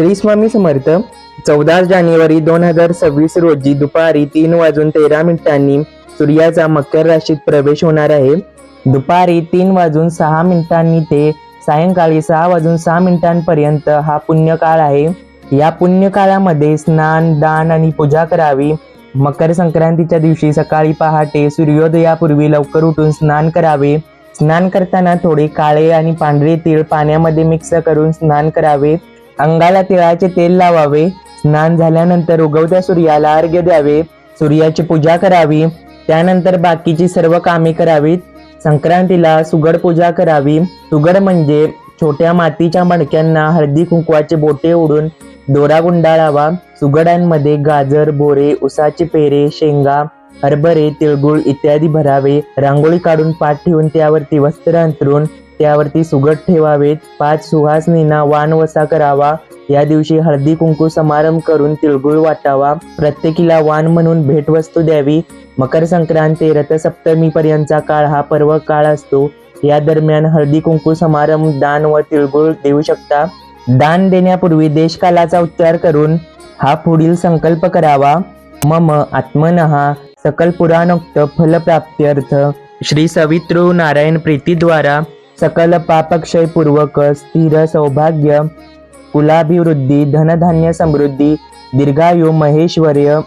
श्री स्वामी समर्थ चौदा जानेवारी दोन हजार सव्वीस रोजी दुपारी तीन वाजून तेरा मिनिटांनी सूर्याचा मकर राशीत प्रवेश होणार आहे. दुपारी तीन वाजून सहा मिनिटांनी ते सायंकाळी सहा वाजून सहा मिनिटांपर्यंत हा पुण्यकाळ आहे. या पुण्यकाळामध्ये स्नान दान आणि पूजा करावी. मकर संक्रांतीच्या दिवशी सकाळी पहाटे सूर्योदयापूर्वी लवकर उठून स्नान करावे. स्नान करताना थोडे काळे आणि पांढरे तीळ पाण्यामध्ये मिक्स करून स्नान करावे. अंगाला तिळाचे तेल लावावे स्नान झाल्यानंतर उगवत्या सूर्याला अर्घ्य द्यावे सूर्याची पूजा करावी त्यानंतर बाकीची सर्व कामे करावीत. संक्रांतीला सुगड पूजा करावी. सुगड म्हणजे छोट्या मातीच्या मडक्यांना हळदी कुंकवाचे बोटे ओढून दोरा गुंडाळावा. सुगडांमध्ये गाजर बोरे उसाचे पेरे शेंगा हरभरे तिळगुळ इत्यादी भरावे. रांगोळी काढून पाठ ठेवून त्यावरती वस्त्र अंतरून त्यावरती सुगट ठेवावेत. पाच सुहासनींना वाण वसा करावा. या दिवशी हळदी कुंकू समारंभ करून तिळगुळ वाटावा. प्रत्येकीला वाण म्हणून भेटवस्तू द्यावी. मकर संक्रांती रथसप्तमी पर्यंतचा काळ हा पर्व काळ असतो. या दरम्यान हळदी कुंकू समारंभ दान व तिळगुळ देऊ शकता. दान देण्यापूर्वी देशकालाचा उच्चार करून हा पुढील संकल्प करावा. मम आत्मनहा सकल पुराणोक्त फलप्राप्त्यर्थ. श्री सवितृ नारायण प्रीतीद्वारा सकल पापक्षयपूर्वक स्थिर सौभाग्य कुलाभिवृद्धी धनधान्य समृद्धी दीर्घायु महेश्वर्य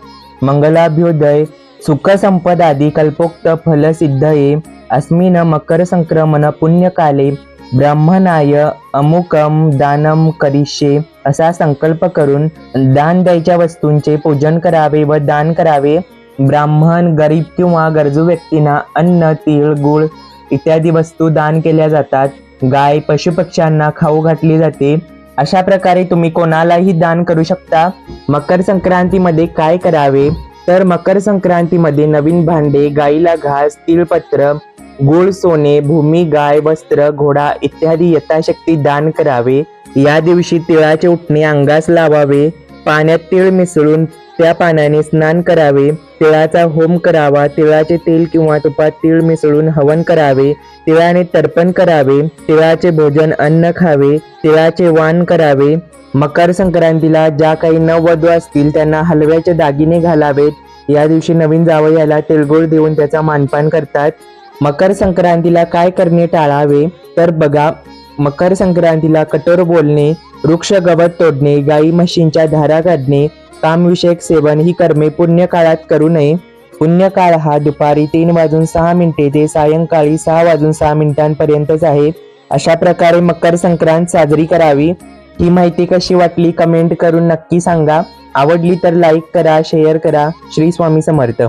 मंगलाभ्युदय सुखसंपदादी कल्पोक्त फल सिद्धये अस्मिन मकर संक्रमण पुण्यकाले ब्राह्मणाय अमुकम दानम करिष्ये असा संकल्प करून दान द्यायच्या वस्तूंचे पूजन करावे व दान करावे. ब्राह्मण गरीब किंवा गरजू व्यक्तींना अन्न तीळ गुळ इत्यादी वस्तू दान केल्या जातात. गाय पशुपक्ष्यांना खाऊ घातली जाते. अशा प्रकारे तुम्ही कोणालाही दान करू शकता. मकर संक्रांतीमध्ये काय करावे? तर मकर संक्रांतीमध्ये नवीन भांडे गायीला घास तिळपत्र गुळ सोने भूमी गाय वस्त्र घोडा इत्यादी यथाशक्ती दान करावे. या दिवशी तिळाचे उठणे अंगास लावावे. पाण्यात तिळ मिसळून त्या पाण्याने स्नान करावे तिळाचा होम करावा तिळाचे तेल किंवा तुपात तीळ मिसळून हवन करावे तिळाने तर्पण करावे तिळाचे भोजन अन्न खावे तिळाचे वाण करावे. मकर संक्रांतीला ज्या काही नववधू असतील त्यांना हलव्याचे दागिने घालावेत. या दिवशी नवीन जावयाला तिळगुळ देऊन त्याचा मानपान करतात. मकर संक्रांतीला काय करणे टाळावे? तर बघा मकर संक्रांतीला कठोर बोलणे वृक्ष गवत तोडणे गाई म्हशींच्या धारा काढणे कामविषयक सेवन ही कर्मे पुण्य काळात करू नये. पुण्यकाळ हा दुपारी तीन वाजून सहा मिनिटे ते सायंकाळी सहा वाजून सहा मिनिटांपर्यंतच आहे. अशा प्रकारे मकर संक्रांत साजरी करावी. ही माहिती कशी वाटली कमेंट करून नक्की सांगा. आवडली तर लाईक करा शेअर करा. श्री स्वामी समर्थ.